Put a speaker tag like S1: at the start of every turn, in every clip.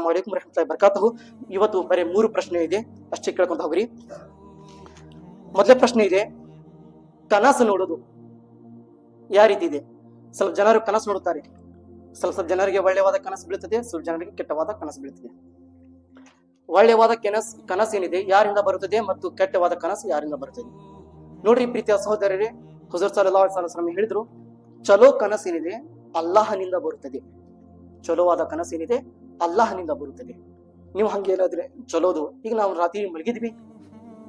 S1: ಅಸ್ಸಲಾಂ ವಲೈಕುಮ್ ರಹಮತುಲ್ಲಾಹಿ ಇವತ್ತು ಬರೀ ಮೂರು ಪ್ರಶ್ನೆ ಇದೆ. ಅಷ್ಟೇ ಕೇಳ್ಕೊಂತ ಹೋಗ್ರಿ. ಮೊದಲ ಪ್ರಶ್ನೆ ಇದೆ. ಕನಸು ನೋಡೋದು ಯಾವ ರೀತಿ ಇದೆ? ಸ್ವಲ್ಪ ಜನರು ಕನಸು ನೋಡುತ್ತಾರೆ. ಸ್ವಲ್ಪ ಸ್ವಲ್ಪ ಜನರಿಗೆ ಒಳ್ಳೆಯವಾದ ಕನಸು ಬೀಳುತ್ತದೆ. ಸ್ವಲ್ಪ ಜನರಿಗೆ ಕೆಟ್ಟವಾದ ಕನಸು ಬೀಳುತ್ತದೆ. ಒಳ್ಳೆಯವಾದ ಕನಸು ಕನಸು ಏನಿದೆ? ಯಾರಿಂದ ಬರುತ್ತದೆ ಮತ್ತು ಕೆಟ್ಟವಾದ ಕನಸು ಯಾರಿಂದ ಬರುತ್ತದೆ? ನೋಡ್ರಿ ಪ್ರೀತಿಯ ಸಹೋದರರೇ, ಹುಜೂರ್ ಅಲೈಹಿ ವಸಲ್ಲಂ ಹೇಳಿದ್ರು, ಚಲೋ ಕನಸು ಏನಿದೆ? ಅಲ್ಲಾಹನಿಂದ ಬರುತ್ತದೆ. ಚಲೋವಾದ ಕನಸು ಏನಿದೆ? ಅಲ್ಲಾಹನಿಂದ ಬರುತ್ತದೆ. ನೀವು ಹಂಗೆ ಏನಾದ್ರೆ ಚಲೋದು ಈಗ ನಾವು ರಾತ್ರಿ ಮಲಗಿದ್ವಿ.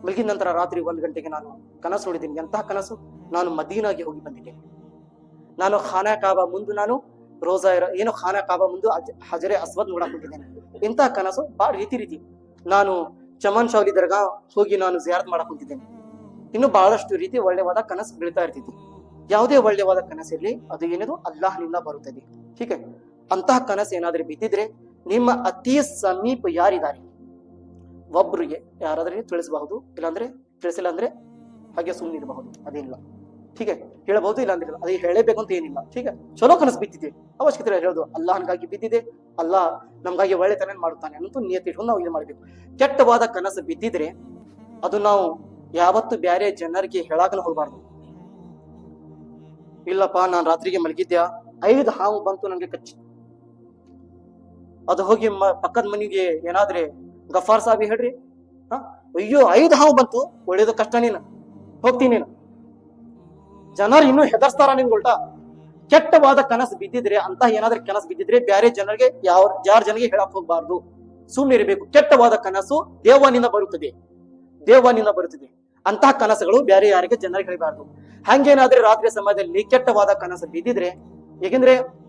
S1: ಮಲಗಿದ ನಂತರ ರಾತ್ರಿ ಒಂದು ಗಂಟೆಗೆ ನಾನು ಕನಸು ನೋಡಿದ್ದೀನಿ. ಎಂತಹ ಕನಸು? ನಾನು ಮದೀನಾಗೆ ಹೋಗಿ ಬಂದಿದ್ದೇನೆ. ನಾನು ಖಾನಾ ಕಾಬಾ ಮುಂದೆ ನಾನು ರೋಜಾ ಇರೋ, ಏನೋ ಖಾನಾ ಕಾಬಾ ಮುಂದೆ ಹಜರೆ ಅಸ್ವದ್ ನೋಡಕ್ ಹೋಗಿದ್ದೇನೆ. ಇಂತಹ ಕನಸು? ಬಾಳ ರೀತಿ ರೀತಿ. ನಾನು ಚಮನ್ ಶಾವಲಿ ದರ್ಗಾ ಹೋಗಿ ನಾನು ಜಿಯಾರತ್ ಮಾಡಕ್ ಹೋಗಿದ್ದೇನೆ. ಇನ್ನು ಬಹಳಷ್ಟು ರೀತಿ ಒಳ್ಳೆಯವಾದ ಕನಸು ಬೀಳ್ತಾ ಇರ್ತಿತ್ತು. ಯಾವುದೇ ಒಳ್ಳೆಯವಾದ ಕನಸಿರ್ಲಿ, ಅದು ಏನಿದು? ಅಲ್ಲಾಹನಿಂದ ಬರುತ್ತದೆ. ಹೀಗೆ ಅಂತಹ ಕನಸು ಏನಾದ್ರೂ ಬಿದ್ದಿದ್ರೆ ನಿಮ್ಮ ಅತಿ ಸಮೀಪ ಯಾರಿದ್ದಾರೆ? ಒಬ್ರಿಗೆ ಯಾರಾದ್ರೂ ತಿಳಿಸಬಹುದು, ಇಲ್ಲಾಂದ್ರೆ ತಿಳಿಸಿಲ್ಲ ಅಂದ್ರೆ ಹಾಗೆ ಸುಮ್ಮನಿರಬಹುದು ಅದೇನಿಲ್ಲ. ಹೀಗೆ ಹೇಳಬಹುದು ಇಲ್ಲ. ಅಂದ್ರೆ. ಅದೇ ಅಂತ ಏನಿಲ್ಲ. ಹೀಗೆ ಚಲೋ ಕನಸು ಬಿದ್ದಿದೆ. ಅವಶ್ಯಕತೆ ಹೇಳೋದು ಅಲ್ಲಾಹನ್ಗಾಗಿ ಬಿದ್ದಿದೆ. ಅಲ್ಲ ನಮ್ಗಾಗಿ ಒಳ್ಳೆತನ ಮಾಡುತ್ತಾನೆ ಅಂತೂ ನಿಯತಿ ನಾವು ಇದು ಮಾಡಬೇಕು. ಕೆಟ್ಟವಾದ ಕನಸು ಬಿದ್ದಿದ್ರೆ ಅದು ನಾವು ಯಾವತ್ತು ಬ್ಯಾರೆ ಜನರಿಗೆ ಹೇಳಾಕನ ಹೋಗಬಾರ್ದು. ಇಲ್ಲಪ್ಪ, ನಾನ್ ರಾತ್ರಿಗೆ ಮಲಗಿದ್ಯಾ? ಐದು ಹಾವು ಬಂತು ನನಗೆ ಕಚ್ಚಿ ಅದು ಹೋಗಿ ಪಕ್ಕದ ಮನೆಗೆ ಏನಾದ್ರೆ ಗಫಾರ್ ಸಾಬಿ ಹೇಳ್ರಿ. ಹ? ಅಯ್ಯೋ, ಐದು ಹಾವು ಬಂತು, ಒಳ್ಳೇದು ಕಷ್ಟ ನೀನು. ಹೋಗ್ತೀನಿ ನೀನು. ಜನರು ಇನ್ನೂ ಹೆದರ್ಸ್ತಾರ ನಿನ್ ಉಲ್ಟಾ. ಕೆಟ್ಟವಾದ ಕನಸು ಬಿದ್ದಿದ್ರೆ ಅಂತ ಏನಾದ್ರೂ ಕನಸು ಬಿದ್ದಿದ್ರೆ ಬ್ಯಾರೆ ಜನರಿಗೆ ಯಾವ, ಯಾರ ಜನರಿಗೆ ಹೇಳಕ್ ಹೋಗ್ಬಾರ್ದು. ಸುಮ್ಮನೆ ಇರಬೇಕು. ಕೆಟ್ಟವಾದ ಕನಸು ದೇವನಿಂದ ಬರುತ್ತದೆ. ದೇವನಿಂದ ಬರುತ್ತದೆ. ಅಂತಹ ಕನಸುಗಳು ಬೇರೆ ಯಾರಿಗೆ ಜನರಿಗೆ ಹೇಳಬಾರ್ದು. ಹಂಗೇನಾದ್ರೆ ರಾತ್ರಿ ಸಮಯದಲ್ಲಿ ಕೆಟ್ಟವಾದ ಕನಸು ಬಿದ್ದಿದ್ರೆ ಏಕೆಂದ್ರೆ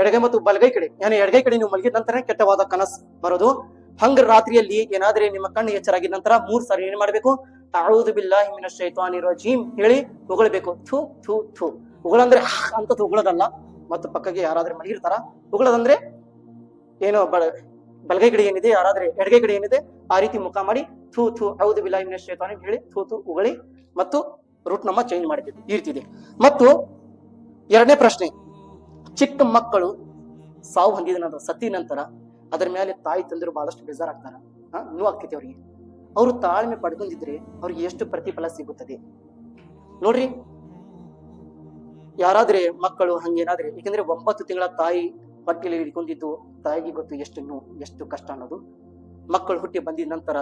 S1: ಎಡಗೈ ಮತ್ತು ಬಲಗೈ ಕಡೆ. ಏನು ಎಡಗೈ ಕಡೆ ನೀವು ಮಲಗಿದ ನಂತರ ಕೆಟ್ಟವಾದ ಕನಸು ಬರೋದು. ಹಂಗ ರಾತ್ರಿಯಲ್ಲಿ ಏನಾದ್ರೆ ನಿಮ್ಮ ಕಣ್ಣು ಎಚ್ಚರಾಗಿದ ನಂತರ ಮೂರ್ ಸಾರಿ ಏನ್ ಮಾಡ್ಬೇಕು? ತಾಳುವುದು ಬಿಲ್ಲಾಹಿ ಮಿನಶ್ ಇರೋ ಜೀಮ್ ಹೇಳಿ ಉಗಳಬೇಕು. ಥೂ ಥೂ ಥೂ. ಉಗಳಂದ್ರೆ ಅಂತದ್ದು ಅಂತ ಉಗಳದಲ್ಲ. ಮತ್ತು ಪಕ್ಕಗೆ ಯಾರಾದ್ರೂ ಮಲಗಿರ್ತಾರ. ಉಗಳದಂದ್ರೆ ಏನೋ ಬಳ ಬಲಗೈ ಕಡೆ ಏನಿದೆ? ಯಾರಾದ್ರೆ ಎಡಗೈ ಕಡೆ ಏನಿದೆ? ಆ ರೀತಿ ಮುಖ ಮಾಡಿ ಥೂ ಥೂ ಹೌದು ಬಿಲ್ಲ ಹಿಮ್ಮಿನ ಶೈತಾನಿ ಹೇಳಿ ಥೂ ಥೂ ಉಗಳಿ ಮತ್ತು ರೂಟ್ ನಮ್ಮ ಚೇಂಜ್ ಮಾಡಿದ್ದೀವಿ ಈ ರೀತಿ ಇದೆ. ಮತ್ತು ಎರಡನೇ ಪ್ರಶ್ನೆ. ಚಿಕ್ಕ ಮಕ್ಕಳು ಸಾವು ಹೊಂದಿದ ಸತ್ತಿದ ನಂತರ ಅದರ ಮೇಲೆ ತಾಯಿ ತಂದರು ಬಹಳಷ್ಟು ಬೇಜಾರಾಗ್ತಾರ. ನೋವು ಆಗ್ತೈತಿ ಅವರಿಗೆ. ಅವರು ತಾಳ್ಮೆ ಪಡ್ಕೊಂಡಿದ್ರೆ ಅವ್ರಿಗೆ ಎಷ್ಟು ಪ್ರತಿಫಲ ಸಿಗುತ್ತದೆ. ನೋಡ್ರಿ, ಯಾರಾದ್ರೆ ಮಕ್ಕಳು ಹಂಗೇನಾದ್ರೆ ಯಾಕಂದ್ರೆ ಒಂಬತ್ತು ತಿಂಗಳ ತಾಯಿ ಹೊಟ್ಟೆಯಲ್ಲಿ ಹಿಡ್ಕೊಂಡಿದ್ದು ತಾಯಿಗೆ ಗೊತ್ತು ಎಷ್ಟು ನೋವು, ಎಷ್ಟು ಕಷ್ಟ ಅನ್ನೋದು. ಮಕ್ಕಳು ಹುಟ್ಟಿ ಬಂದಿದ ನಂತರ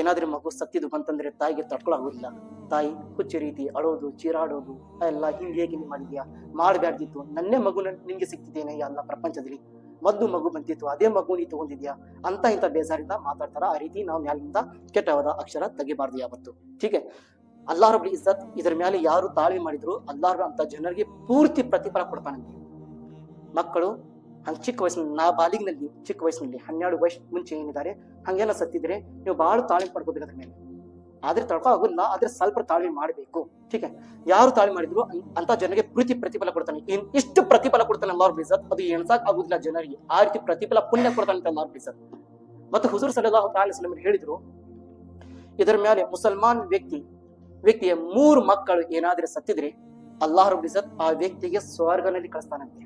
S1: ಏನಾದ್ರೂ ಮಗು ಸತ್ತಿದ್ದು ಬಂತಂದ್ರೆ ತಾಯಿಗೆ ತಡ್ಕೊಳಾಗೋದಿಲ್ಲ. ತಾಯಿ, ಹುಚ್ಚು ರೀತಿ ಅಳೋದು, ಚೀರಾಡೋದು, ಎಲ್ಲ ಹಿಂಗೆ ಹೇಗೆ ಮಾಡಿದ್ಯಾ? ಮಾಡಬ್ಯಾಡ್ದಿತ್ತು. ನನ್ನೇ ಮಗು ನಿನ್ಗೆ ಸಿಕ್ತಿದ್ದೇನೆ ಎಲ್ಲ ಪ್ರಪಂಚದಲ್ಲಿ. ಮದ್ದು ಮಗು ಬಂದಿತ್ತು ಅದೇ ಮಗು ನೀ ತಗೊಂಡಿದ್ಯಾ? ಅಂತ ಇಂಥ ಬೇಜಾರಿಂದ ಮಾತಾಡ್ತಾರ. ಆ ರೀತಿ ನಾವು ಮ್ಯಾಲಿಂದ ಕೆಟ್ಟವಾದ ಅಕ್ಷರ ತೆಗಿಬಾರ್ದು ಯಾವತ್ತು. ಹೀಗೆ ಅಲ್ಲಾರು ಬಳಿ ಇಜ್ಜತ್, ಇದ್ರ ಮೇಲೆ ಯಾರು ತಾಳ್ಮೆ ಮಾಡಿದ್ರು ಅಲ್ಲಾರು ಅಂತ ಜನರಿಗೆ ಪೂರ್ತಿ ಪ್ರತಿಫಲ ಕೊಡ್ತಾನಂತೆ. ಮಕ್ಕಳು ಹಂಗೆ ಚಿಕ್ಕ ವಯಸ್ಸಿನಲ್ಲಿ, ನಾ ಬಾಲಿಗಿನಲ್ಲಿ ಚಿಕ್ಕ ವಯಸ್ಸಿನಲ್ಲಿ ಹನ್ನೆರಡು ವಯಸ್ಸು ಮುಂಚೆ ಏನಿದ್ದಾರೆ, ಹಂಗೆಲ್ಲ ಸತ್ತಿದ್ರೆ ನೀವು ಭಾಳ ತಾಳ್ಮೆ ಪಡ್ಕೋಬೇಕು ಅದ್ರ ಮೇಲೆ. ಆದ್ರೆ ತಡ್ಕೋ, ಆಗುದಿಲ್ಲ, ಆದ್ರೆ ಸ್ವಲ್ಪ ತಾಳ್ಮೆ ಮಾಡಬೇಕು. ಠೀಕ ಯಾರು ತಾಳ್ಮೆ ಮಾಡಿದ್ರು ಅಂತ ಜನರಿಗೆ ಪ್ರೀತಿ ಪ್ರತಿಫಲ ಕೊಡ್ತಾನೆ. ಇಷ್ಟು ಪ್ರತಿಫಲ ಕೊಡ್ತಾನೆ ಅಲ್ಲಾರ್ ಬಿಸತ್ ಅದು ಎಣಸಾಕ್ ಆಗುದಿಲ್ಲ ಜನರಿಗೆ. ಆ ರೀತಿ ಪ್ರತಿಫಲ ಪುಣ್ಯ ಕೊಡ್ತಾನೆ ಅಂತ ಅಲ್ಲಾರ್ ಬಿಸತ್ ಮತ್ತು ಹುಜೂರ್ ಸಲಹು ತಾಲಿಸ್ಲಮ್ ಹೇಳಿದ್ರು, ಇದರ ಮೇಲೆ ಮುಸಲ್ಮಾನ್ ವ್ಯಕ್ತಿ, ವ್ಯಕ್ತಿಯ ಮೂರು ಮಕ್ಕಳು ಏನಾದ್ರೆ ಸತ್ತಿದ್ರೆ, ಅಲ್ಲಾಹ್ ರಬ್ಬಿಸತ್ ಆ ವ್ಯಕ್ತಿಗೆ ಸ್ವರ್ಗನಲ್ಲಿ ಕಳಿಸ್ತಾನಂತೆ.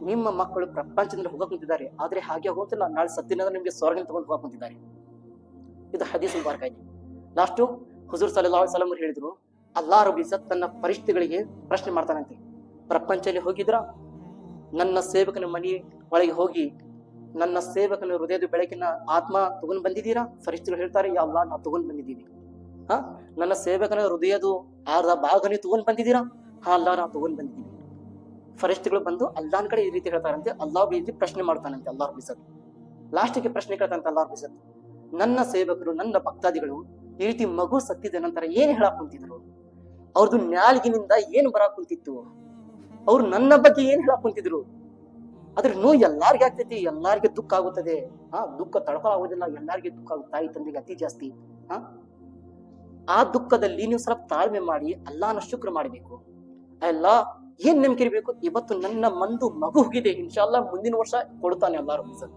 S1: ನಿಮ್ಮ ಮಕ್ಕಳು ಪ್ರಪಂಚದಲ್ಲಿ ಹೋಗಕ್ ಕುಂತಿದ್ದಾರೆ ಆದ್ರೆ ಹಾಗೆ ಹೋಗುತ್ತಿಲ್ಲ ನಾಳೆ ಸತ್ತಿನ ನಿಮ್ಗೆ ಸ್ವರ್ಗ ತಗೊಂಡು ಹೋಗಕ್ ಕುಂತಿದ್ದಾರೆ ಇದು ಹದೀಸ್ ಮುಬಾರಕ ಇದೆ ಲಾಸ್ಟು ಹುಜೂರ್ ಅಲೈಹಿ ವಸಲ್ಲಂ ಹೇಳಿದ್ರು ಅಲ್ಲಾರು ರಬ್ಬ್ ಸತ್ ತನ್ನ ಪರಿಸ್ಥಿತಿಗಳಿಗೆ ಪ್ರಶ್ನೆ ಮಾಡ್ತಾನಂತೆ. ಪ್ರಪಂಚದಲ್ಲಿ ಹೋಗಿದ್ರ? ನನ್ನ ಸೇವಕನ ಮನೆ ಒಳಗೆ ಹೋಗಿ ನನ್ನ ಸೇವಕನ ಹೃದಯದ ಬೆಳಕಿನ ಆತ್ಮ ತಗೊಂಡ್ ಬಂದಿದ್ದೀರಾ? ಪರಿಸ್ಥಿತಿಗಳು ಹೇಳ್ತಾರೆ, ಯಾ ನಾ ತಗೊಂಡ್ ಬಂದಿದ್ದೀವಿ ಹಾ? ನನ್ನ ಸೇವಕನ ಹೃದಯದು ಅರ್ಧ ಭಾಗನೇ ತಗೊಂಡ್ ಬಂದಿದ್ದೀರಾ? ಹಾ ಅಲ್ಲಾ ನಾ ತಗೊಂಡ್ ಬಂದಿದ್ದೀವಿ ಫರಿಸ್ತಿಗಳು ಬಂದು ಅಲ್ಲಾನ್ ಕಡೆ ಈ ರೀತಿ ಹೇಳ್ತಾರಂತೆ ಅಲ್ಲಾ ರೀತಿ ಪ್ರಶ್ನೆ ಮಾಡ್ತಾನಂತೆ ಅಲ್ಲಾರ್ ಬಿಸತ್ ಲಾಸ್ಟಿಗೆ ಪ್ರಶ್ನೆ ಕೇಳ್ತಾನಂತೆ ಅಲ್ಲಾರ್ ಬಿಸತ್ ನನ್ನ ಸೇವಕರು, ನನ್ನ ಭಕ್ತಾದಿಗಳು ಈ ರೀತಿ ಮಗು ಸತ್ತಿದ ನಂತರ ಏನ್ ಹೇಳಕ್ ಕುಂತಿದ್ರು? ಅವ್ರದ್ದು ನ್ಯಾಲ್ಗಿನಿಂದ ಏನ್ ಬರಾಕ್ ಕುಂತಿತ್ತು? ಅವ್ರು ನನ್ನ ಬಗ್ಗೆ ಏನ್ ಹೇಳಕ್ ಕುಂತಿದ್ರು? ಅದ್ರ ನೋವು ಎಲ್ಲಾರ್ಗೆ ಆಗ್ತೈತಿ, ಎಲ್ಲಾರ್ಗೆ ದುಃಖ ಆಗುತ್ತದೆ. ಹಾ, ದುಃಖ ತಡ್ಕೊ ಆಗೋದಿಲ್ಲ, ಎಲ್ಲಾರ್ಗೆ ದುಃಖ ಆಗುತ್ತೆ, ತಾಯಿ ತಂದೆಗೆ ಅತಿ ಜಾಸ್ತಿ. ಹಾ? ಆ ದುಃಖದಲ್ಲಿ ನೀವು ಸ್ವಲ್ಪ ತಾಳ್ಮೆ ಮಾಡಿ ಅಲ್ಲಾನ ಶುಕ್ರ ಮಾಡಬೇಕು. ಅಲ್ಲ ಏನ್ ನಂಬಿಕೆ ಇರಬೇಕು? ಇವತ್ತು ನನ್ನ ಮಂದು ಮಗು ಹೋಗಿದೆ. ಇನ್ಶಾಲ್ಲ ಮುಂದಿನ ವರ್ಷ ಕೊಡ್ತಾನೆ ಎಲ್ಲಾರು ಸರ್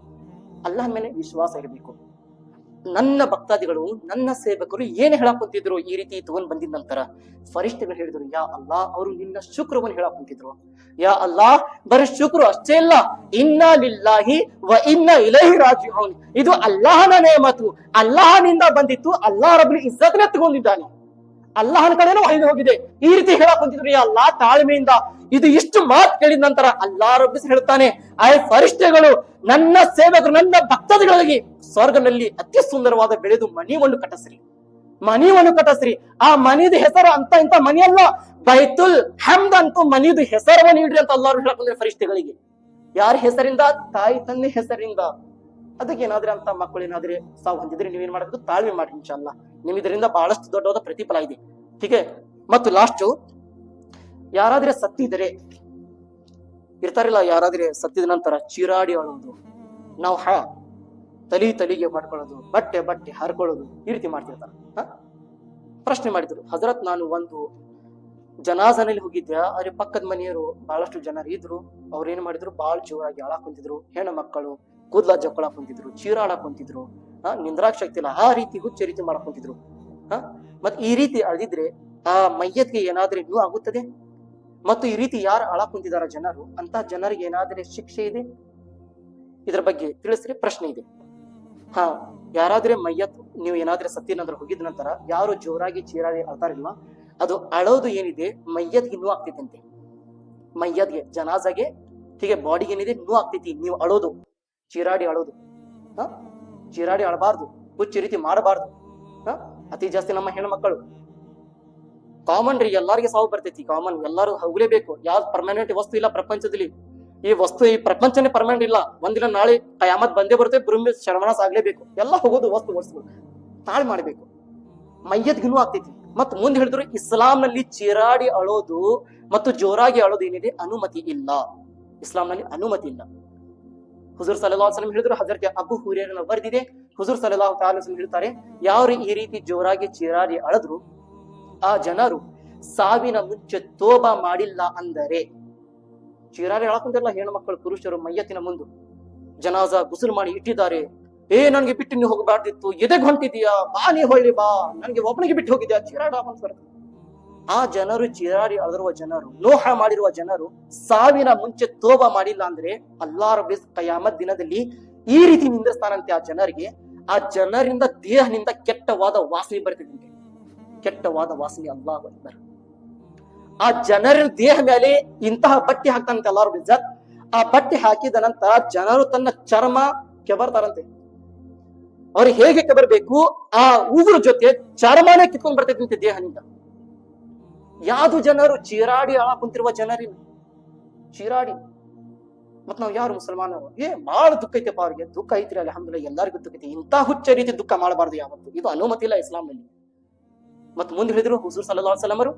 S1: ಮೇಲೆ ವಿಶ್ವಾಸ ಇರಬೇಕು. ನನ್ನ ಭಕ್ತಾದಿಗಳು, ನನ್ನ ಸೇವಕರು ಏನ್ ಹೇಳಕ್ ಈ ರೀತಿ ತಗೊಂಡ್ ಬಂದಿದ ನಂತರ ಫರಿಷ್ಠಗಳು ಹೇಳಿದ್ರು, ಯಾ ಅಲ್ಲಾ ಅವರು ನಿನ್ನ ಶುಕ್ರವನ್ನು ಹೇಳಕ್ ಯಾ ಅಲ್ಲಾ ಬರೀ ಶುಕ್ರು ಅಷ್ಟೇ ಇಲ್ಲ. ಇನ್ನ ಲಿಲ್ಲಾಹಿ ವ ಇನ್ನ ಇಲೈಹಿ ರಾಜು ಇದು ಅಲ್ಲಾಹನ ನೇಮತು ಅಲ್ಲಾಹನಿಂದ ಬಂದಿತ್ತು. ಅಲ್ಲಾಹ್ ರಬ್ಬನ ಇಜ್ಜತ್ನ ತಗೊಂಡಿದ್ದಾನೆ. ಅಲ್ಲಾಹನ ಕಡೆನೂ ಹೊಯ್ದು ಹೋಗಿದೆ. ಈ ರೀತಿ ಹೇಳಕ್ ಕುಂತಿದ್ರು ಅಲ್ಲಾ ತಾಳ್ಮೆಯಿಂದ ಇದು ಇಷ್ಟು ಮಾತು ಕೇಳಿದ ನಂತರ ಅಲ್ಲಾ ಹೇಳ್ತಾನೆ ಆಯ್ ಫರಿಷ್ಟೆಗಳು ನನ್ನ ಸೇವಕರು, ನನ್ನ ಭಕ್ತಾದಿಗಳಿಗೆ ಸ್ವರ್ಗನಲ್ಲಿ ಅತಿ ಸುಂದರವಾದ ಬೆಳೆದು ಮನಿವನ್ನು ಕಟ್ಟಸ್ರಿ. ಮನೆಯನ್ನು ಕಟ್ಟಸ್ರಿ. ಆ ಮನಿದ ಹೆಸರು ಅಂತ ಇಂತ ಮನೆಯಲ್ಲ, ಬೈತುಲ್ ಹಮ್ದ್ ಅಂತೂ ಮನಿದು ಹೆಸರವನ್ನು ನೀಡ್ರಿ ಅಂತ ಅಲ್ಲಾರು ಹೇಳಕೊಂಡ್ರೆ ಪರಿಷ್ಠೆಗಳಿಗೆ ಯಾರ ಹೆಸರಿಂದ? ತಾಯಿ ತಂದೆ ಹೆಸರಿಂದ. ಅದಕ್ಕೆ ಏನಾದ್ರೆ ಅಂತ ಮಕ್ಕಳು ಏನಾದ್ರೆ ಸಾವು ಹೊಂದಿದ್ರೆ? ನೀವೇನ್ ಮಾಡಬೇಕು? ತಾಳ್ಮೆ ಮಾಡಿ ಇನ್ಶಾಲ್ಲ ನಿಮ್ ಇದರಿಂದ ಬಹಳಷ್ಟು ದೊಡ್ಡವಾದ ಪ್ರತಿಫಲ ಇದೆ. ಹೀಗೆ, ಮತ್ತು ಲಾಸ್ಟು ಯಾರಾದ್ರೆ ಸತ್ತಿದರೆ, ಇರ್ತಾರಿಲ್ಲ ಯಾರಾದ್ರೆ ಸತ್ತಿದ ನಂತರ ಚೀರಾಡಿ ಆಡೋದು ನಾವು ಹ, ತಲಿ ತಲಿಗೆ ಮಾಡ್ಕೊಳ್ಳೋದು, ಬಟ್ಟೆ ಬಟ್ಟೆ ಹರ್ಕೊಳ್ಳೋದು ಈ ರೀತಿ ಮಾಡ್ತಿರ್ತಾರ? ಪ್ರಶ್ನೆ ಮಾಡಿದ್ರು, ಹಜರತ್, ನಾನು ಒಂದು ಜನಾಜನಲ್ಲಿ ಹೋಗಿದ್ದೆ, ಆದ್ರೆ ಪಕ್ಕದ ಮನೆಯವರು ಬಹಳಷ್ಟು ಜನರು ಇದ್ರು ಅವ್ರು ಏನ್ ಮಾಡಿದ್ರು? ಬಹಳ ಜೋರಾಗಿ ಅಳಾಕ್ ಕುಂತಿದ್ರು, ಹೆಣ್ಣು ಮಕ್ಕಳು ಕೂದ್ಲ ಜಕ್ಕೊಳಕ್ ಕುಂತಿದ್ರು, ಚೀರಾಡಕ್ ಕುಂತಿದ್ರು ಆ ನಿಂದ್ರಾಕ್ ಶಕ್ತಿ ಇಲ್ಲ. ಆ ರೀತಿ ಹುಚ್ಚ ರೀತಿ ಮಾಡ್ಕೊಂತಿದ್ರು. ಮತ್ತೆ ಹ? ಮತ್ ಈ ರೀತಿ ಅಳಿದ್ರೆ ಆ ಮೈಯತ್ಗೆ ಏನಾದ್ರೆ ಇನ್ನೂ ಆಗುತ್ತದೆ? ಮತ್ತು ಈ ರೀತಿ ಯಾರು ಅಳ ಕುಂತಿದಾರ ಜನರು? ಅಂತ ಜನರಿಗೆ ಏನಾದ್ರೆ ಶಿಕ್ಷೆ ಇದೆ? ಇದ್ರ ಬಗ್ಗೆ ತಿಳಿಸ್ರಿ, ಪ್ರಶ್ನೆ ಇದೆ. ಹಾ, ಯಾರಾದ್ರೆ ಮೈಯತ್, ನೀವು ಏನಾದ್ರೆ ಸತ್ತಿನಂದ್ರ ಹೋಗಿದ ನಂತರ ಯಾರು ಜೋರಾಗಿ ಚೀರಾಗಿ ಅಳ್ತಾರಿಲ್ವ ಅದು ಅಳೋದು ಏನಿದೆ? ಮೈಯತ್ಗೆ ಇನ್ನೂ ಆಗ್ತೈತಂತೆ. ಮೈಯದ್ಗೆ ಜನಾಜಗೆ ಹೀಗೆ ಬಾಡಿಗೆ ಏನಿದೆ ಇನ್ನೂ ಆಗ್ತೈತಿ. ನೀವು ಅಳೋದು, ಚೀರಾಡಿ ಅಳೋದು. ಹ? ಚೀರಾಡಿ ಆಡಬಾರ್ದು ಹುಚ್ಚು ರೀತಿ ಮಾಡಬಾರ್ದು. ಅತಿ ಜಾಸ್ತಿ ನಮ್ಮ ಹೆಣ್ಮಕ್ಕಳು ಕಾಮನ್ ರೀ, ಎಲ್ಲಾರಿಗೆ ಸಾವು ಬರ್ತೈತಿ. ಕಾಮನ್ ಎಲ್ಲರೂ ಹೋಗ್ಲೇಬೇಕು. ಯಾವ್ದು ಪರ್ಮನೆಂಟ್ ವಸ್ತು ಇಲ್ಲ ಪ್ರಪಂಚದಲ್ಲಿ. ಈ ವಸ್ತು, ಈ ಪ್ರಪಂಚನೇ ಪರ್ಮನೆಂಟ್ ಇಲ್ಲ. ಒಂದಿನ ನಾಳೆ ಕಯಾಮತ್ ಬಂದೇ ಬರುತ್ತೆ ಬ್ರಹ್ಮ ಶರವಣಾಸ ಆಗ್ಲೇಬೇಕು. ಎಲ್ಲ ಹೋಗೋದು ವಸ್ತು ವಸ್ತುಗಳು ತಾಳಿ ಮಾಡಬೇಕು. ಮೈಯದ್ಗಿನೂ ಆಗ್ತೈತಿ. ಮತ್ತು ಮುಂದೆ ಹೇಳಿದ್ರು, ಇಸ್ಲಾಂನಲ್ಲಿ ಚೀರಾಡಿ ಅಳೋದು ಮತ್ತು ಜೋರಾಗಿ ಅಳೋದು ಏನಿದೆ? ಅನುಮತಿ ಇಲ್ಲ. ಇಸ್ಲಾಂನಲ್ಲಿ ಅನುಮತಿ ಇಲ್ಲ. ಹುಜೂರ್ ಸಲಹ್ ವಸಲಂ ಹೇಳಿದ್ರು, ಹಜರತ್ ಅಬು ಹುರಿಯರನ್ನ ವರದಿದೆ. ಹುಜೂರ್ ಸಲಹ್ ತಾಲೂಸನ್ ಹೇಳ್ತಾರೆ, ಯಾರು ಈ ರೀತಿ ಜೋರಾಗಿ ಚೀರಾರಿ ಅಳದ್ರು, ಆ ಜನರು ಸಾವಿನ ಮುಂಚೆ ತೋಬ ಮಾಡಿಲ್ಲ ಅಂದರೆ, ಚೀರಾರಿ ಅಳಕುಂತಿರಲ್ಲ ಹೆಣ್ಣು ಮಕ್ಕಳು ಪುರುಷರು ಮೈಯತ್ತಿನ ಮುಂದೆ ಜನಾಜ ಗುಸುಲ್ ಮಾಡಿ ಇಟ್ಟಿದ್ದಾರೆ. ಏ, ನನ್ಗೆ ಬಿಟ್ಟು ನೀವು ಹೋಗಬಾರ್ದಿತ್ತು ಎದೆಗೆ ಹೊಂಟಿದ್ಯಾ ಬಾ ನೀ ಹೊಳ್ಳಿ ಬಾ. ನನ್ಗೆ ಒಬ್ಬನಿಗೆ ಬಿಟ್ಟು ಹೋಗಿದ್ಯಾ? ಚೀರಾಡ ಬರ್ತದೆ ಆ ಜನರು ಚಿರಾರಿ ಅಳದಿರುವ ಜನರು, ಲೋಹ ಮಾಡಿರುವ ಜನರು ಸಾವಿನ ಮುಂಚೆ ತೋಬ ಮಾಡಿಲ್ಲ ಅಂದ್ರೆ ಅಲ್ಲಾ ರಬ್ಬಿಸ್ ಕಯಾಮತ್ ದಿನದಲ್ಲಿ ಈ ರೀತಿ ನಿಂದಿರ್ತಾನಂತೆ ಆ ಜನರಿಗೆ. ಆ ಜನರಿಂದ ದೇಹದಿಂದ ಕೆಟ್ಟವಾದ ವಾಸನೆ ಬರ್ತದೆ ಕೆಟ್ಟವಾದ ವಾಸನೆ ಅಲ್ಲಾ ಅಕ್ಬರ್. ಆ ಜನರ ದೇಹ ಮೇಲೆ ಇಂತಹ ಬಟ್ಟೆ ಹಾಕ್ತಾನಂತೆ ಅಲ್ಲಾರು ಬಿಜತ್ ಆ ಬಟ್ಟೆ ಹಾಕಿದ ನಂತರ ಜನರು ತನ್ನ ಚರ್ಮ ಕೆಬರ್ತಾರಂತೆ. ಅವ್ರಿಗೆ ಹೇಗೆ ಕೆಬರ್ಬೇಕು? ಆ ಉಗುರು ಜೊತೆ ಚರ್ಮನೇ ಕಿತ್ಕೊಂಡ್ ಬರ್ತೈತಂತೆ ದೇಹದಿಂದ. ಯಾವ್ದು ಜನರು ಚೀರಾಡಿ ಅಳ ಕುಂತಿರುವ ಜನರಿಲ್ಲ. ಚೀರಾಡಿ. ಮತ್ ನಾವು ಯಾರು ಮುಸಲ್ಮಾನರು? ಏ ಬಹಳ ದುಃಖ ಐತೆಪ್ಪ ಅವ್ರಿಗೆ. ದುಃಖ ಐತ್ರಿ ಹಮ್ಮಿಲ್ಲ ಎಲ್ಲರಿಗೂ ದುಃಖ ಐತಿ. ಇಂಥ ಹುಚ್ಚ ರೀತಿ ದುಃಖ ಮಾಡಬಾರ್ದು ಯಾವತ್ತು. ಇದು ಅನುಮತಿ ಇಲ್ಲ ಇಸ್ಲಾಂನಲ್ಲಿ. ಮತ್ ಮುಂದೆ ಹೇಳಿದ್ರು ಹುಸೂರ್ ಸಲ್ಲಾ ಸಲಮರು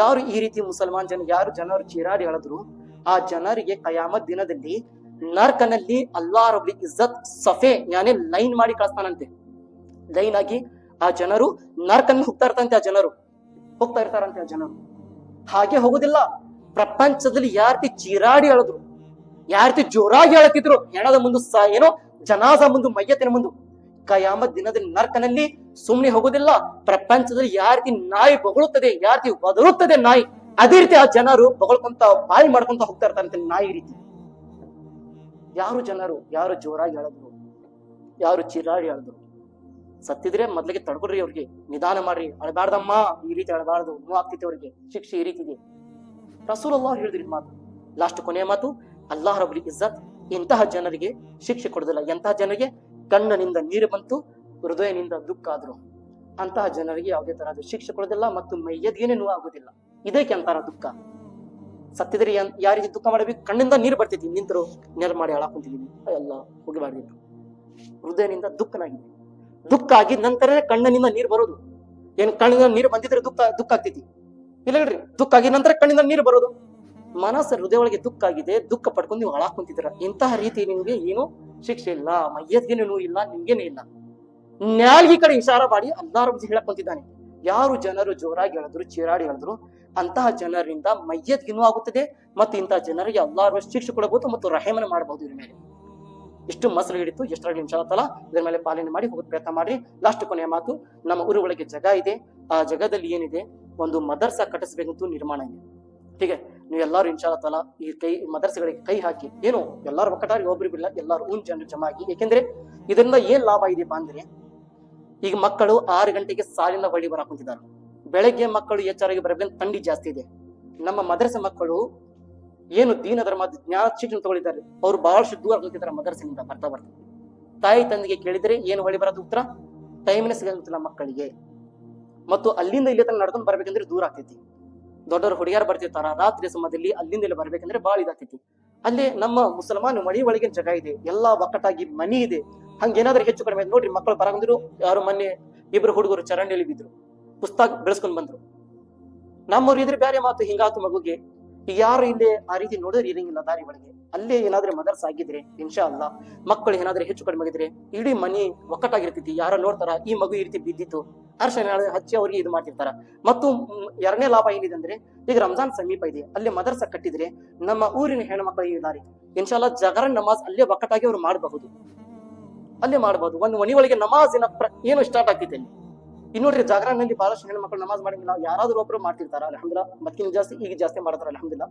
S1: ಯಾರು ಈ ರೀತಿ ಮುಸಲ್ಮಾನ್ ಜನ, ಯಾರು ಜನರು ಚೀರಾಡಿ ಹೇಳಿದ್ರು ಆ ಜನರಿಗೆ ಕಯಾಮತ್ ದಿನದಲ್ಲಿ ನರ್ಕನಲ್ಲಿ ಅಲ್ಲಾ ರಬ್ಲಿ ಇಜ್ಜತ್ ಸಫೆ, ಯಾನೇ ಲೈನ್ ಮಾಡಿ ಕಳಿಸ್ತಾನಂತೆ. ಲೈನ್ ಆಗಿ ಆ ಜನರು ನರ್ಕನ್ ಹೋಗ್ತಾ ಇರ್ತಂತೆ ಆ ಜನರು. ಹೋಗ್ತಾ ಇರ್ತಾರಂತೆ ಆ ಜನರು ಹಾಗೆ ಹೋಗುದಿಲ್ಲ. ಪ್ರಪಂಚದಲ್ಲಿ ಯಾರತಿ ರೀತಿ ಚೀರಾಡಿ ಅಳದ್ರು, ಯಾರತಿ ಜೋರಾಗಿ ಅಳತಿದ್ರು, ಹೆಣದ ಮುಂದೆ ಸ ಏನೋ, ಜನಾಸ ಮುಂದೆ ಮಯ್ಯತಿನ ಮುಂದೆ. ಕಯಾಮ ದಿನದಲ್ಲಿ ನರ್ಕನಲ್ಲಿ ಸುಮ್ಮನೆ ಹೋಗುದಿಲ್ಲ. ಪ್ರಪಂಚದಲ್ಲಿ ಯಾರ್ತಿ ನಾಯಿ ಬೊಗಳುತ್ತದೆ, ಯಾರತಿ ಒದರುತ್ತದೆ ನಾಯಿ, ಅದೇ ರೀತಿ ಆ ಜನರು ಬೊಗಳ್ಕೊಂತ, ಬಾಯಿ ಮಾಡ್ಕೊಂತ ಹೋಗ್ತಾ ಇರ್ತಾರಂತೆ ನಾಯಿ ರೀತಿ. ಯಾರು ಜನರು, ಯಾರು ಜೋರಾಗಿ ಹೇಳಿದ್ರು ಯಾರು ಚಿರಾಡಿ ಅಳದ್ರು? ಸತ್ತಿದ್ರೆ ಮೊದ್ಲಿಗೆ ತಡ್ಕೊಡ್ರಿ ಅವ್ರಿಗೆ. ನಿಧಾನ ಮಾಡ್ರಿ. ಅಳಬಾರ್ದಮ್ಮ ಈ ರೀತಿ ಅಳಬಾರ್ದು ಆಗ್ತೈತಿ ಅವ್ರಿಗೆ. ಶಿಕ್ಷೆ ಈ ರೀತಿ ಇದೆ ರಸೂಲ್ ಹೇಳಿದ್ರಿ ಮಾತು. ಲಾಸ್ಟ್ ಕೊನೆಯ ಮಾತು, ಅಲ್ಲಾಹ್ ರಬ್ಲಿ ಇಜ್ಜತ್ ಇಂತಹ ಜನರಿಗೆ ಶಿಕ್ಷೆ ಕೊಡೋದಿಲ್ಲ. ಎಂತಹ ಜನರಿಗೆ? ಕಣ್ಣಿನಿಂದ ನೀರು ಬಂತು, ಹೃದಯನಿಂದ ದುಃಖ ಆದ್ರು. ಅಂತಹ ಜನರಿಗೆ ಯಾವುದೇ ತರಹದ ಶಿಕ್ಷೆ ಕೊಡೋದಿಲ್ಲ ಮತ್ತು ಮೈಯದ್ಗೇನೆ ನೋವು ಆಗೋದಿಲ್ಲ. ಇದಕ್ಕೆ ಅಂತಾರ ದುಃಖ. ಸತ್ತಿದ್ರೆ ಯಾರಿಗೆ ದುಃಖ ಮಾಡಬೇಕು? ಕಣ್ಣಿಂದ ನೀರು ಬರ್ತೈತಿ ನಿಂತರು ನೆರ ಮಾಡಿ ಹಾಳಾಕ್ ಎಲ್ಲ ಮಾಡಿದ್ರು ಹೃದಯನಿಂದ ದುಃಖನಾಗಿದೆ. ದುಃಖ ಆಗಿ ನಂತರ ಕಣ್ಣಿನಿಂದ ನೀರು ಬರೋದು. ಏನ್ ಕಣ್ಣಿನ ನೀರು ಬಂದಿದ್ರೆ ದುಃಖ ದುಃಖ ಆಗ್ತೈತಿ? ಇಲ್ಲ ಹೇಳ್ರಿ ದುಃಖ ಆಗಿ ನಂತರ ಕಣ್ಣಿಂದ ನೀರು ಬರೋದು. ಮನಸ್ಸು ಹೃದಯ ಒಳಗೆ ದುಃಖ ಆಗಿದೆ, ದುಃಖ ಪಡ್ಕೊಂಡು ನೀವು ಹಾಳಾಕ್ ಕುಂತಿದ್ದೀರ. ಇಂತಹ ರೀತಿ ನಿಮ್ಗೆ ಏನು ಶಿಕ್ಷೆ ಇಲ್ಲ ಮೈಯದ್ಗೇನು ಇಲ್ಲ, ನಿಮ್ಗೇನೆ ಇಲ್ಲ. ನ್ಯಾಲ್ಗಿ ಕಡೆ ಇಶಾರ ಮಾಡಿ ಅಲ್ಲಾರ ಹೇಳಕ್ ಕುಂತಿದ್ದಾನೆ ಯಾರು ಜನರು ಜೋರಾಗಿ ಹೇಳಿದ್ರು, ಚೀರಾಡಿ ಹೇಳಿದ್ರು, ಅಂತಹ ಜನರಿಂದ ಮೈಯದ್ಗಿನೂ ಆಗುತ್ತದೆ, ಮತ್ತು ಇಂತಹ ಜನರಿಗೆ ಅಲ್ಲಾರು ಶಿಕ್ಷೆ ಕೊಡಬಹುದು ಮತ್ತು ರಹೇಮನ ಮಾಡಬಹುದು ಇದ್ರ ಮೇಲೆ. ಇಷ್ಟು ಮಸಲು ಹಿಡಿತು ಎಷ್ಟರಲ್ಲಿ ಇನ್ಶಾಲ್ಲ ಇದರ ಮೇಲೆ ಪಾಲನೆ ಮಾಡಿ ಹೋಗೋದು ಪ್ರಯತ್ನ ಮಾಡಿ ಲಾಸ್ಟ್ ಕೊನೆಯ ಮಾತು, ನಮ್ಮ ಊರ ಒಳಗೆ ಜಗ ಇದೆ. ಆ ಜಗದಲ್ಲಿ ಏನಿದೆ? ಒಂದು ಮದರ್ಸ ಕಟ್ಟಿಸ್ಬೇಕಂತೂ ನಿರ್ಮಾಣ ಇದೆ. ಹೀಗೆ, ನೀವು ಎಲ್ಲರೂ ಇನ್ಶಾಲ್ಲ ತಲಾ ಈ ಕೈ, ಮದರ್ಸೆಗಳಿಗೆ ಕೈ ಹಾಕಿ, ಏನು, ಎಲ್ಲರೂ ಒಕ್ಕಟಾರಿ ಬಿಡಲ್ಲ ಎಲ್ಲರೂ ಊನ್ ಜನರು ಜಮಾ ಆಗಿ. ಏಕೆಂದ್ರೆ, ಇದರಿಂದ ಏನ್ ಲಾಭ ಇದೆಯಪ್ಪ ಅಂದ್ರೆ, ಈಗ ಮಕ್ಕಳು ಆರು ಗಂಟೆಗೆ ಸಾಲಿನ ಬಳಿ ಬರಕುಂತಿದ್ದಾರೆ ಕುಂತಿದ್ದಾರೆ. ಬೆಳಗ್ಗೆ ಮಕ್ಕಳು ಎಚ್ಚರಾಗಿ ಬರಬೇಕಂತ ಥಂಡಿ ಜಾಸ್ತಿ ಇದೆ. ನಮ್ಮ ಮದರಸೆ ಮಕ್ಕಳು ಏನು ದೀನ ಧರ್ಮ ಜ್ಞಾನ ಶಿಕ್ಷಣ ತಗೊಳ್ಳಿದ್ದಾರೆ ಅವ್ರು ಬಹಳಷ್ಟು ದೂರ ಕುಂತಿದ್ದಾರೆ ಮದರ್ಸಿನಿಂದ ಬರ್ತಾ ಬರ್ತಾ ತಾಯಿ ತಂದೆಗೆ ಕೇಳಿದ್ರೆ ಏನು ಹೊಳಿ ಬರೋದು ಉತ್ತರ? ಟೈಮ್ನೇ ಸಿಗಂಗಿಲ್ಲ ಮಕ್ಕಳಿಗೆ. ಮತ್ತು ಅಲ್ಲಿಂದ ಇಲ್ಲಿ ತನಕ ನಡ್ಕೊಂಡು ಬರ್ಬೇಕಂದ್ರೆ ದೂರ ಆಗ್ತೈತಿ. ದೊಡ್ಡವರು ಹುಡುಗಿಯರು ಬರ್ತಿರ್ತಾರ, ರಾತ್ರಿ ಸಮಯದಲ್ಲಿ ಅಲ್ಲಿಂದ ಇಲ್ಲಿ ಬರ್ಬೇಕಂದ್ರೆ ಬಾಳ ಇದಾಗ್ತೈತಿ. ಅಲ್ಲಿ ನಮ್ಮ ಮುಸಲ್ಮಾನ ಮಳಿ ಒಳಗಿನ ಜಗ ಇದೆ, ಎಲ್ಲಾ ಒಕ್ಕಟಾಗಿ ಮನಿ ಇದೆ. ಹಂಗೇನಾದ್ರೂ ಹೆಚ್ಚು ಕಡಿಮೆ. ನೋಡ್ರಿ ಮಕ್ಕಳು ಬರಂದ್ರು ಯಾರು ಮೊನ್ನೆ ಇಬ್ರು ಹುಡುಗರು ಚರಂಡಿಯಲ್ಲಿ ಬಿದ್ರು, ಪುಸ್ತಕ ಬೆಳೆಸ್ಕೊಂಡ್ ಬಂದ್ರು. ನಮ್ಮವ್ರು ಇದ್ರೆ ಬೇರೆ ಮಾತು, ಹಿಂಗಾತು ಮಗುಗೆ. ಯಾರು ಇಲ್ಲಿ ಆ ರೀತಿ ನೋಡಿದ್ರೆ ಇರಂಗಿಲ್ಲ ದಾರಿ ಒಳಗೆ. ಅಲ್ಲೇ ಏನಾದ್ರೆ ಮದರ್ಸ್ ಆಗಿದ್ರೆ ಇನ್ಶಾ ಅಲ್ಲ ಮಕ್ಕಳು ಏನಾದ್ರೆ ಹೆಚ್ಚು ಕಡಿಮೆ ಆಗಿದ್ರೆ ಇಡೀ ಮನಿ ಒಕ್ಕಟ್ಟಾಗಿರ್ತೈತಿ. ಯಾರ ನೋಡ್ತಾರ, ಈ ಮಗು ಈ ರೀತಿ ಬಿದ್ದಿತ್ತು. ಅರ್ಶನ ಹಚ್ಚಿ ಅವ್ರಿಗೆ ಇದು ಮಾಡ್ತಿರ್ತಾರ. ಮತ್ತು ಎರಡನೇ ಲಾಭ ಏನಿದೆ ಅಂದ್ರೆ, ಈಗ ರಂಜಾನ್ ಸಮೀಪ ಇದೆ. ಅಲ್ಲಿ ಮದರ್ಸ ಕಟ್ಟಿದ್ರೆ ನಮ್ಮ ಊರಿನ ಹೆಣ್ಮಕ್ಳಿಗೆ ದಾರಿ. ಇನ್ಶಾಲ್ಲಾ ಜಗರನ್ ನಮಾಜ್ ಅಲ್ಲೇ ಒಕ್ಕಟ್ಟಾಗಿ ಅವ್ರು ಮಾಡಬಹುದು. ಅಲ್ಲೇ ಮಾಡಬಹುದು. ಒಂದು ಮನಿ ಒಳಗೆ ನಮಾಜಿನ ಏನು ಸ್ಟಾರ್ಟ್ ಆಗ್ತಿದೆ ಅಲ್ಲಿ? ಇನ್ನೋಡ್ರಿ ಜಾಗರಣೆಯಲ್ಲಿ ಬಹಳಷ್ಟು ಹೆಣ್ಣು ಮಕ್ಕಳು ನಮಾಜ್ ಮಾಡಿಲ್ಲ ಯಾರಾದ್ರೂ ಒಬ್ರು ಮಾಡ್ತಿರ್ತಾರ ಅಲ್ಹಮ್ದಿಲ್ಲ ಮತ್ತಿನ ಜಾಸ್ತಿ ಈಗ ಜಾಸ್ತಿ ಮಾಡ್ತಾರ ಅಲ್ಹಮ್ದಿಲ್ಲ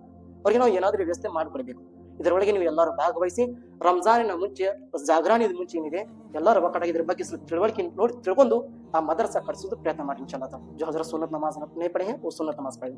S1: ಅವ್ರಿಗೆ ನಾವು ಏನಾದ್ರೂ ವ್ಯವಸ್ಥೆ ಮಾಡ್ಕೊಡ್ಬೇಕು. ಇದರೊಳಗೆ ನೀವು ಎಲ್ಲರೂ ಭಾಗವಹಿಸಿ, ರಂಜಾನಿನ ಮುಂಚೆ ಜಾಗರಣೆಯ ಮುಂಚೆ ಏನಿದೆ, ಎಲ್ಲರೂ ಒಕ್ಕಟಾಗಿ ಇದ್ರ ಬಗ್ಗೆ ತಿಳುವಳಿಕೆ ನೋಡಿ ತಿಳ್ಕೊಂಡು ಆ ಮದರ್ಸ ಕಟ್ಸೋದು ಪ್ರಯತ್ನ ಮಾಡಿ ಚಲತ ಜೋಹರ ಸುನ್ನತ್ ನಮಾಜ್ ನೇ ಓ ಸುನ್ನತ್ ನಮಾಜ್ ಪಡೆಯ